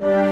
you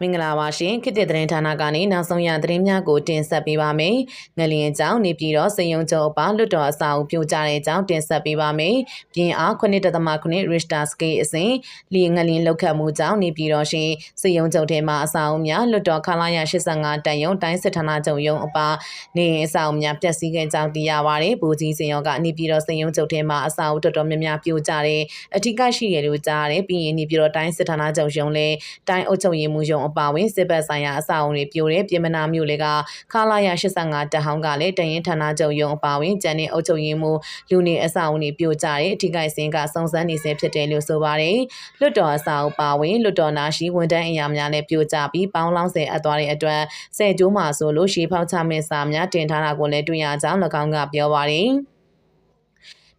မင်္ဂလာပါရှင်ခေတ်သစ်သတင်းဌာနကနေနောက်ဆုံးရသတင်းများကိုတင်ဆက်ပေးပါမယ်။ငလျင်ကြောင့်နေပြည်တော်စယုံကျော်ပါလွတ်တော်အစာအုပ်ပြိုကျတဲ့အကြောင်းတင်ဆက်ပေးပါမယ်။ပြင်းအား9.9 Richter scale အစဉ်လီငလျင်လောက်ခတ်မှုကြောင့်နေပြည်တော်ရှင်စယုံကျော်ထဲမှာအစာအုပ်များလွတ်တော်ခလာရ85တန်ယုံတိုင်းစစ်ဌာနချုပ်ယုံအပါနေအစာအုပ်များပျက်စီးခဲ့ကြောင်းသိရပါတယ်။ဘူကြီးစင်ရောကနေပြည်တော်စယုံကျော်ထဲမှာအစာအုပ်တော်တော်များများပြိုကျတဲ့အထူးကရှိရလို့ကြားတယ်ပြီးရင်နေပြည်တော်တိုင်းစစ်ဌာနချုပ်ယုံလဲတိုင်းအုပ်ချုပ်ရေးမှူးယုံအပါဝင်စစ်ဘက်ဆိုင်ရာအဆောက်အုံတွေပြိုတဲ့ပြည်မနာမြို့လေကခလာရ85တဟောင်းကလည်းတရင်ဌာနချုပ်ရုံအပါဝင်ကျန်တဲ့အုပ်ချုပ်ရေးမှူးလူနေအဆောက်အုံတွေပြိုကျတဲ့အထူးကိစ္စကစုံစမ်းနေဆဲဖြစ်တယ်လို့ဆိုပါတယ်။လွတ်တော်အဆောက်အုံပါဝင်လွတ်တော်နာရှိဝန်တန်းအရာများနဲ့ပြိုကျပြီးပေါင်းလောင်းဆယ်အပ်သွားတဲ့အတွက်ဆယ်ကျိုးမှာဆိုလို့ရှေးဖောက်ချမဲ့စာများတင်ထားတာကိုလည်းတွေ့ရကြောင်း၎င်းကပြောပါတယ်။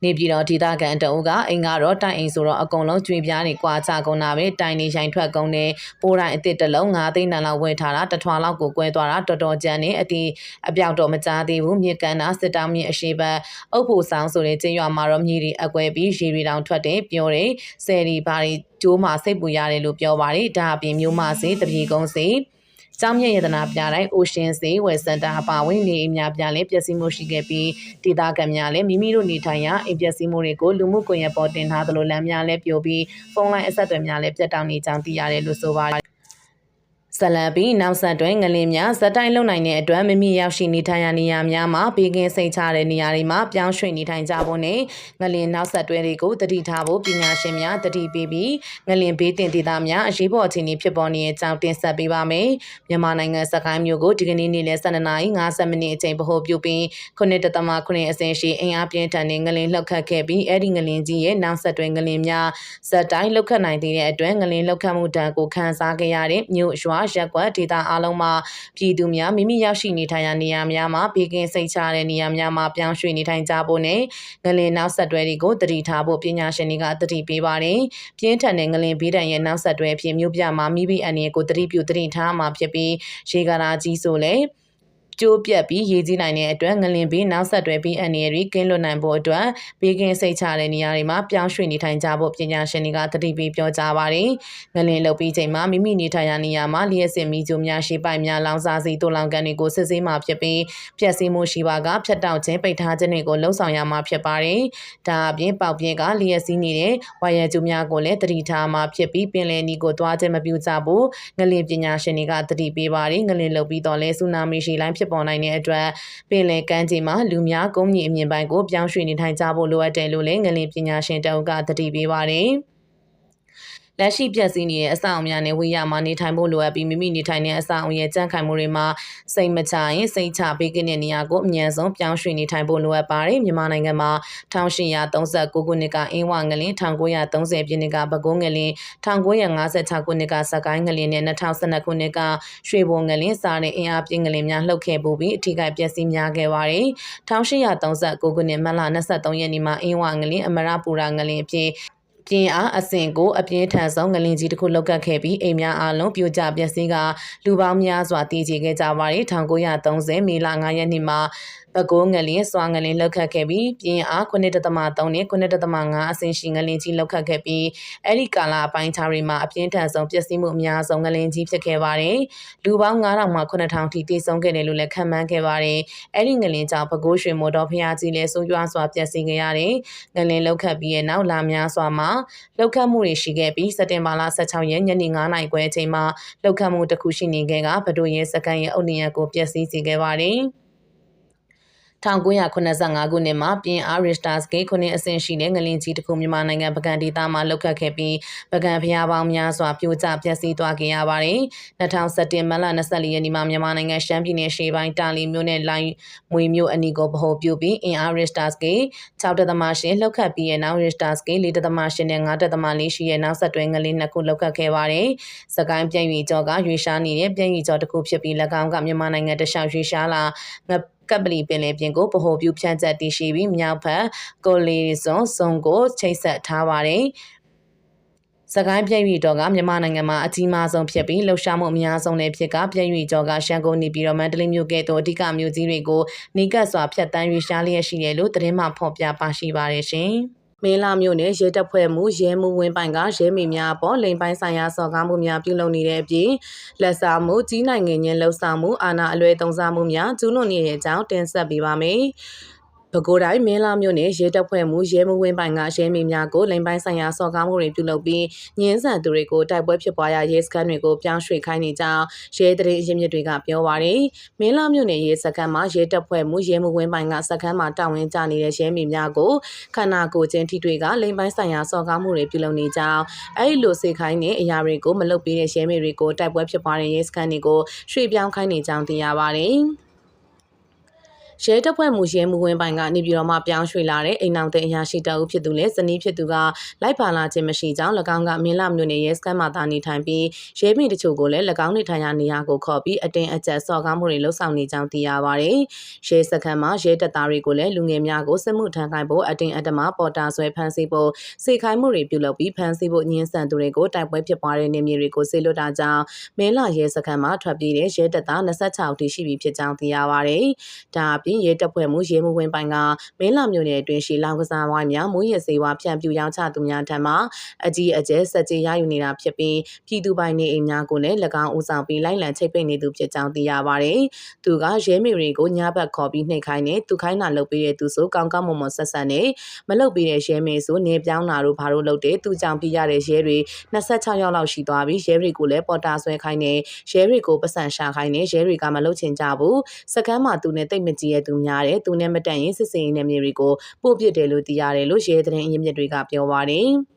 နေပြည်တော်ဒေသခံတအုပ်ကအိမ်ကတော့တိုင်အိမ်ဆိုတော့အကုန်လုံးကျွေပြားနေကွာချကုန်တာပဲတိုင်နေရိုင်ထွက်ကုန်နေပိုးတိုင်းအစ်စ်တစ်လုံး9သိန်းတန်လောက်ဝယ်ထားတာတထွာလောက်ကိုကွဲသွားတာတော်တော်ကြမ်းနေအတီအပြောက်တော့မကြားသေးဘူးမြေကန်တာစစ်တောင်းမြေအရှိဘက်အုပ်ဖို့ဆောင်ဆိုတဲ့ကျင်းရွာမှာတော့မြေတွေအကွဲပြီးရေတွေတောင်ထွက်တယ်ပြောတယ်ဆယ်ဒီဘာတွေကျိုးမှာစိတ်ပူရတယ်လို့ပြောပါတယ်ဒါအပြင်မျိုးမစေးတပြေကုန်းစေး ကျောင်းမြတ်ရတနာပြတိုင်း Ocean Sea ဝယ်စင်တာအပါဝင်နေအများပြလည်းပျက်စီးမှုရှိခဲ့ပြီးဒေသခံများလည်းမိမိတို့နေထိုင်ရာအိမ်ပျက်စီးမှုတွေကိုလူမှုကွန်ရက်ပေါ်တင်ထားသလိုလမ်းများလည်းပြိုပြီးဖုန်းလိုင်းအဆက်အသွယ်များလည်းပြတ်တောက်နေကြောင်းသိရတယ်လို့ဆိုပါတယ် ဇလန်ပြီးနောက်ဆက်တွဲငလင်းများဇက်တိုင်းလုံနိုင်တဲ့အတွက်မိမိရောက်ရှိနေထိုင်ရာနေရာများမှာဘေးကင်းစိတ်ချတဲ့နေရာတွေမှာပြောင်းရွှေ့နေထိုင်ကြဖို့နဲ့ငလင်းနောက်ဆက်တွဲတွေကိုတတိထားဖို့ပညာရှင်များတတိပေးပြီးငလင်းဘေးတင်ဒေသများအရေးပေါ်အခြေအနေဖြစ်ပေါ်နေတဲ့အကြောင်းတင်ဆက်ပေးပါမယ်။မြန်မာနိုင်ငံစကိုင်းမြို့ကိုဒီကနေ့နေ့လယ်12နာရီ50မိနစ်အချိန်ဗဟိုပြုပြီးခုနှစ်တသမခုနှစ်အစဉ်ရှိအင်အားပြင်းထန်တဲ့ငလင်းလှုပ်ခတ်ခဲ့ပြီးအဲ့ဒီငလင်းကြီးရဲ့နောက်ဆက်တွဲငလင်းများဇက်တိုင်းလှုပ်ခတ်နိုင်သေးတဲ့အတွက်ငလင်းလှုပ်ခတ်မှုတန်ကိုခံစားခဲ့ရတဲ့မြို့ရွာရက်ကွက်ဒေသအားလုံးမှာပြည်သူများမိမိရောက်ရှိနေထိုင်ရာနေရာများမှာဘေးကင်းစိတ်ချတဲ့နေရာများမှာပြောင်းရွှေ့နေထိုင်ကြဖို့နဲ့ငလင်နောက်ဆက်တွဲတွေကိုတတိထားဖို့ပညာရှင်တွေကတတိပေးပါတယ်။ပြင်းထန်တဲ့ငလင်ဘေးဒဏ်ရဲ့နောက်ဆက်တွဲအဖြစ်မြို့ပြမှာမိမိအန်ရဲ့ကိုတတိပြုတတိထားမှာဖြစ်ပြီးရေကာရာကြီးဆိုလည်း ကျိုးပြက်ပြီးရေးကြီးနိုင်တဲ့အတွက်ငလင်ပြီးနောက်ဆက်တွဲပြီးအန်ရီတွေကင်းလွတ်နိုင်ဖို့အတွက်ဘေးကင်းစိတ်ချတဲ့နေရာတွေမှာပြောင်းရွှေ့နေထိုင်ကြဖို့ပညာရှင်တွေကတတိပေးပြောကြားပါတယ်။ငလင်လုတ်ပြီးချိန်မှာမိမိနေထိုင်ရာနေရာမှာလျှက်စင်မီဂျိုများရှိပိုင်များလောင်စာစီတိုလောင်ကန်တွေကိုစစ်ဆေးမှဖြစ်ပြီးဖျက်ဆီးမှုရှိပါကဖျက်တောက်ခြင်းပိတ်ထားခြင်းတွေကိုလှုံ့ဆော်ရမှာဖြစ်ပါတယ်။ဒါအပြင်ပေါက်ပြင်းကလျှက်စီးနေတဲ့ဝါရကျူများကိုလည်းတတိထားမှဖြစ်ပြီးပင်လယ်နီကိုသွားခြင်းမပြုကြဘူးငလင်ပညာရှင်တွေကတတိပေးပါတယ်ငလင်လုတ်ပြီးတော့လဲဆူနာမီရှိလိုင်းဖြစ်ဖြစ်ပေါ်နိုင်တဲ့အတွက်ပင်လယ်ကမ်းခြေမှာလူများကုန်းမြေအမြင့်ပိုင်းကိုပြောင်းရွှေ့နေထိုင်ကြဖို့လိုအပ်တယ်လို့လည်းငလင်ပညာရှင်တအုပ်ကသတိပေးပါတယ်။ လက်ရှိပြည့်စည်နေတဲ့အဆောက်အအုံများနဲ့ဝေးရမှာနေထိုင်ဖို့လိုအပ်ပြီးမိမိနေထိုင်တဲ့အဆောက်အအုံရဲ့ကြန့်ခိုင်မှုတွေမှာစိတ်မချရင်စိတ်ချပေးကတဲ့နေရာကိုအမြန်ဆုံးပြောင်းရွှေ့နေထိုင်ဖို့လိုအပ်ပါတယ်မြန်မာနိုင်ငံမှာ1839ခုနှစ်ကအင်းဝငလင်း1930ပြည့်နှစ်ကပဲခူးငလင်း1956ခုနှစ်ကစကိုင်းငလင်းနဲ့2012ခုနှစ်ကရွှေဘုံငလင်းစားတဲ့အင်အားပြင်းငလင်းများလှုပ်ခဲ့ပူပြီးအထူးကပျက်စီးများခဲ့ပါတယ်1839ခုနှစ်မတ်လ23ရက်နေ့မှာအင်းဝငလင်းအမရပူရာငလင်းအဖြစ် ပြင်းအားအဆင့်ကိုအပြင်းထန်ဆုံးငလင်ကြီးတစ်ခုလောက်ကတ်ခဲ့ပြီးအိမ်များအလုံးပြိုကျပျက်စီးကလူပေါင်းများစွာတည်ကြည်ခဲ့ကြပါတယ်1930မေလ9ရက်နေ့မှာပဲခူးငလင်းစွာငလင်းလောက်ခတ်ခဲ့ပြီးပြင်းအား9.3နဲ့9.5အဆင့်ရှိငလင်းကြီးလောက်ခတ်ခဲ့ပြီးအဲ့ဒီကာလအပိုင်းခြားတွေမှာအပြင်းထန်ဆုံးပျက်စီးမှုအများဆုံးငလင်းကြီးဖြစ်ခဲ့ပါတယ်။လူပေါင်း9000မှ9000ထိတိဆုံးခဲ့တယ်လို့လည်းခန့်မှန်းခဲ့ပါတယ်။အဲ့ဒီငလင်းကြောင့်ပဲခူးရွှေမော်တော်ဖျားကြီးလည်းဆိုးရွားစွာပျက်စီးခဲ့ရတယ်။ငလင်းလောက်ခတ်ပြီးရဲ့နောက်လာများစွာမှာလောက်ခတ်မှုတွေရှိခဲ့ပြီးစက်တင်ဘာလ16ရက်ညနေ9:00နာရီခွဲအချိန်မှာလောက်ခတ်မှုတစ်ခုရှိနေခဲ့ကဗဒိုရဲစကန်ရဲ့အုတ်နရကိုပျက်စီးစေခဲ့ပါတယ်။ 1985ခုနှစ်မှာပြင်အား Richter scale ခုနှစ်အဆင့်ရှိတဲ့ငလင်ကြီးတစ်ခုမြန်မာနိုင်ငံပကံဒေသမှာလောက်ခတ်ခဲ့ပြီးပကံဖျားပေါင်းများစွာပြိုကျပျက်စီးသွားခဲ့ရပါတယ်။2017မတ်လ24ရက်နေ့မှာမြန်မာနိုင်ငံရှမ်းပြည်နယ်ရှေ့ပိုင်းတာလီမြို့နယ်လိုင်းမွေမြို့အနီးကိုဗဟိုပြုပြီးအင်အား Richter scale 6.8လောက်ခတ်ပြီးရဲ့နောက် Richter scale 4.8နဲ့5.4ရှိရဲ့နောက်ဆက်တွဲငလင်နှစ်ခုလောက်ခတ်ခဲ့ပါတယ်။စကိုင်းပြည့်ရွေကျော်ကရွေရှားနေတဲ့ပြည့်ရွေကျော်တစ်ခုဖြစ်ပြီး၎င်းကမြန်မာနိုင်ငံတခြားရွေရှားလာ ကပ်ပလီပင်လယ်ပြင်ကိုဗဟိုပြုဖြန့်ကျက်တည်ရှိပြီးမြောက်ဘက်ကိုလီဇွန်စုံကိုချိတ်ဆက်ထားပါတယ်။စကိုင်းပြည့်ရွေတော်ကမြန်မာနိုင်ငံမှာအကြီးမားဆုံးဖြစ်ပြီးလှုပ်ရှားမှုအများဆုံးလည်းဖြစ်ကပြည့်ရွေကျော်ကရှမ်းကုန်းနေပြည်တော်မန္တလေးမြို့ကဲ့သို့အဓိကမြို့ကြီးတွေကိုနေကပ်စွာဖျက်တမ်းရွေရှားလျက်ရှိတယ်လို့သတင်းမှဖော်ပြပါရှိပါတယ်ရှင်။ မင်းလာမျိုးနဲ့ရဲတပ်ဖွဲ့မှုရဲမှုဝင်းပိုင်ကရဲမိများအပေါ်လိန်ပိုင်းဆိုင်ရာစော်ကားမှုများပြုလုပ်နေတဲ့အပြင်လက်စားမှုကြီးနိုင်ငံချင်းလှုပ်ဆောင်မှုအာဏာအလွဲသုံးစားမှုများကျူးလွန်နေတဲ့အကြောင်းတင်ဆက်ပေးပါမယ်။ ပဲခူးတိုင်းမင်းလာမြို့နယ်ရဲတပ်ဖွဲ့မှုရဲမဝင်းပိုင်ကရဲမိများကိုလိန်ပိုင်းဆိုင်ရာစော်ကားမှုတွေပြုလုပ်ပြီးညင်းဆန်သူတွေကိုတိုက်ပွဲဖြစ်ပွားရာရဲစခန်းတွေကိုပြောင်းရွှေ့ခိုင်းနေကြောင်းရဲတရင်အရင်းမြစ်တွေကပြောပါရယ်မင်းလာမြို့နယ်ရဲစခန်းမှာရဲတပ်ဖွဲ့မှုရဲမဝင်းပိုင်ကစခန်းမှာတာဝန်ကျနေတဲ့ရဲမိများကိုခန္ဓာကိုယ်ချင်းထိတွေ့ကလိန်ပိုင်းဆိုင်ရာစော်ကားမှုတွေပြုလုပ်နေကြောင်းအဲဒီလိုစေခိုင်းတဲ့အရာတွေကိုမလုပ်ပေးတဲ့ရဲမိတွေကိုတိုက်ပွဲဖြစ်ပွားတဲ့ရဲစခန်းတွေကိုရွှေ့ပြောင်းခိုင်းနေကြောင်းသိရပါရယ် ရဲတပ်ဖွဲ့မှုရဲမှုဝင်ပိုင်ကနေပြည်တော်မှပြောင်းရွှေ့လာတဲ့အိမ်အောင်တဲ့အရာရှိတအုပ်ဖြစ်သူနဲ့ဇနီးဖြစ်သူကလိုက်ပါလာခြင်းမရှိကြောင်း၎င်းကမင်းလာမြို့နယ်ရဲစခန်းမှာတာနေထိုင်ပြီးရဲမိတချို့ကိုလည်း၎င်းနေထိုင်ရာနေရာကိုခေါ်ပြီးအတင်းအကျပ်စော်ကားမှုတွေလှုပ်ဆောင်နေကြောင်းသိရပါတယ်။ရဲစခန်းမှာရဲတပ်သားတွေကိုလည်းလူငယ်များကိုစစ်မှုထမ်းခိုင်းဖို့အတင်းအဓမ္မပေါ်တာဆွဲဖမ်းဆီးဖို့စေခိုင်းမှုတွေပြုလုပ်ပြီးဖမ်းဆီးဖို့ညှင်းဆန်သူတွေကိုတိုက်ပွဲဖြစ်ပွားတဲ့နေမြေတွေကိုဆေးလွတ်တာကြောင့်မင်းလာရဲစခန်းမှာထွက်ပြေးတဲ့ရဲတပ်သား26ဦးထိရှိပြီဖြစ်ကြောင်းသိရပါတယ်။ဒါအပြင်ရဲတပ်ဖွဲ့မှုရဲမှုဝင်ပိုင်ကမင်းလာမြို့နယ်အတွင်းရှိလောင်ကစားဝိုင်းများမူရစေဝါဖြန့်ပြူရောင်းချသူများထံမှအကြီးအကျယ်စက်ကြေးရယူနေတာဖြစ်ပြီးပြည်သူပိုင်နေအိမ်များကိုလည်း၎င်းဦးဆောင်ပြီးလိုက်လံချိတ်ပိတ်နေသူဖြစ်ကြောင်းသိရပါတယ်။သူကရဲမိတွေကိုညဘက်ခေါ်ပြီးနှိပ်ခိုင်းနေသူခိုင်းတာလုပ်ပေးတဲ့သူဆိုကောင်းကောင်းမွန်မွန်ဆက်ဆက်နေမလုပ်ပေးတဲ့ရဲမိဆိုနေပြောင်းလာတို့ဘာလို့လုပ်တဲ့သူကြောင့်ပြရတဲ့ရဲတွေ26ယောက်လောက်ရှိသွားပြီးရဲတွေကိုလည်းပေါ်တာဆွဲခိုင်းနေရဲတွေကိုပတ်စံရှာခိုင်းနေရဲတွေကမလုပ်ချင်ကြဘူးစကမ်းမှာသူနဲ့တိတ်မကြည့်ရသူများတယ်သူနဲ့မတန့်ရင်စစ်စင်ရေးနယ်မြေတွေကိုပို့ပစ်တယ်လို့သိရတယ်လို့ရဲသတင်းအရင်းမြစ်တွေကပြောပါတယ်။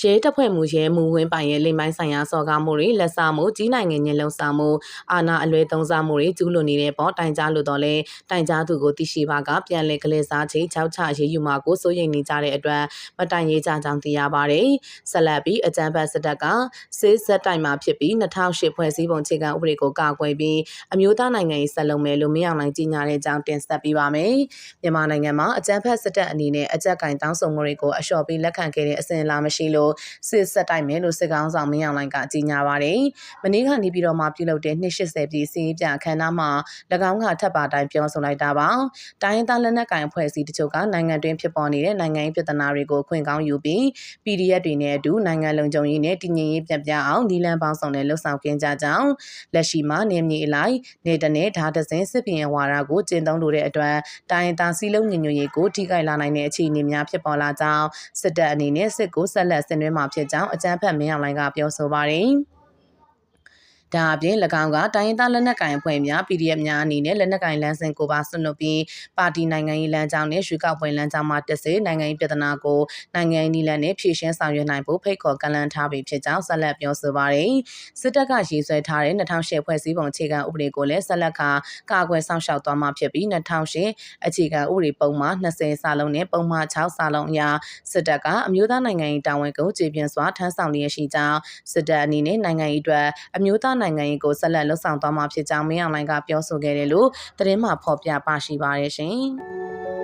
ရဲတပ်ဖွဲ့မှုရဲမှုဝင်းပိုင်ရဲ့လိမ်ပိုင်းဆိုင်ရာစော်ကားမှုတွေလက်စားမှုကြီးနိုင်ငံညလုံဆောင်မှုအာဏာအလွဲသုံးစားမှုတွေကျူးလွန်နေတဲ့ပေါ်တိုင်ကြားလို့တော့လဲတိုင်ကြားသူကိုသိရှိပါကပြန်လည်ကလေးစားချေချောက်ချရေးယူမှာကိုစိုးရိမ်နေကြတဲ့အတွက်မတိုင်ရေးကြကြောင်းသိရပါတယ်ဆက်လက်ပြီးအကြံဖတ်စစ်တပ်ကစစ်ဆက်တိုင်မှာဖြစ်ပြီး2008ဖွဲ့စည်းပုံခြေကဥပဒေကိုကာကွယ်ပြီးအမျိုးသားနိုင်ငံရေးဆက်လုပ်မယ်လို့မင်းအောင်လှိုင်ကြီးညာတဲ့အကြောင်းတင်ဆက်ပေးပါမယ်မြန်မာနိုင်ငံမှာအကြံဖတ်စစ်တပ်အနေနဲ့အကြက်ကင်တောင်းဆိုမှုတွေကိုအလျှော့ပြီးလက်ခံခဲ့တဲ့အစဉ်အလာမရှိလို့စစ်ဆက်တိုက်မယ်လို့စစ်ကောင်ဆောင်မင်းအောင်လှိုင်ကကြေညာပါတယ်။မနေ့ကနေပြည်တော်မှာပြုလုပ်တဲ့280ပြည်စီးပြအခမ်းအနားမှာ၎င်းကထပ်ပါတိုင်းပြောဆိုလိုက်တာပါ။တိုင်းသားလက်နက်ကိုင်အဖွဲ့အစည်းတချို့ကနိုင်ငံတွင်းဖြစ်ပေါ်နေတဲ့နိုင်ငံရေးပြဿနာတွေကိုခွင့်ကောင်းယူပြီး PDF တွေနဲ့အတူနိုင်ငံလုံခြုံရေးနဲ့တည်ငြိမ်ရေးပြပြအောင်ဒီလန်ပေါင်းဆောင်နဲ့လှုပ်ဆောင်ကြကြကြောင်းလက်ရှိမှာနေမြေအလိုက်နေတနဲ့ဓာတ်သင်းစစ်ပင်ဝါဒကိုကျင့်သုံးလိုတဲ့အတွက်တိုင်းသားစီလုံးညညရေးကိုထိခိုက်လာနိုင်တဲ့အခြေအနေများဖြစ်ပေါ်လာကြောင်းစစ်တပ်အနေနဲ့စစ်ကိုဆက်လက်ဆင်နွှဲမှာဖြစ်ကြောင်းအကြံဖတ်မင်းအောင်လိုင်ကပြောဆိုပါတယ်။ ဒါအပြင်၎င်းကတိုင်းရင်းသားလက်နက်ကိုင်အဖွဲ့များ PDF များအနေနဲ့လက်နက်ကိုင်လမ်းစဉ်ကိုပါဆွတ်လွတ်ပြီးပါတီနိုင်ငံရေးလမ်းကြောင်းနဲ့ရွေးကောက်ပွဲလမ်းကြောင်းမှာတက်စေနိုင်ငံရေးပြဿနာကိုနိုင်ငံရေးနည်းလမ်းနဲ့ဖြေရှင်းဆောင်ရွက်နိုင်ဖို့ဖိတ်ခေါ်ကန့်လန့်ထားပြီးဖြစ်ကြောင်းဆက်လက်ပြောဆိုပါတယ်။စစ်တပ်ကရေးဆွဲထားတဲ့2008ဖွဲ့စည်းပုံအခြေခံဥပဒေကိုလည်းဆက်လက်ကကာကွယ်ဆောင်ရှောက်သွားမှာဖြစ်ပြီး2008အခြေခံဥပဒေပုံမှ20စာလုံးနဲ့ပုံမှ6စာလုံးအရစစ်တပ်ကအမျိုးသားနိုင်ငံရေးတာဝန်ကိုခြေပြင်းစွာထမ်းဆောင်လျက်ရှိကြောင်းစစ်တပ်အနေနဲ့နိုင်ငံရေးအတွက်အမျိုးသားနိုင်ငံရေးကိုဆက်လက်လှုပ်ဆောင်သွားမှာဖြစ်ကြောင်းမင်းအောင်လှိုင်ကပြောဆိုခဲ့တယ်လို့သတင်းမှဖော်ပြပါရှိပါရရှင်။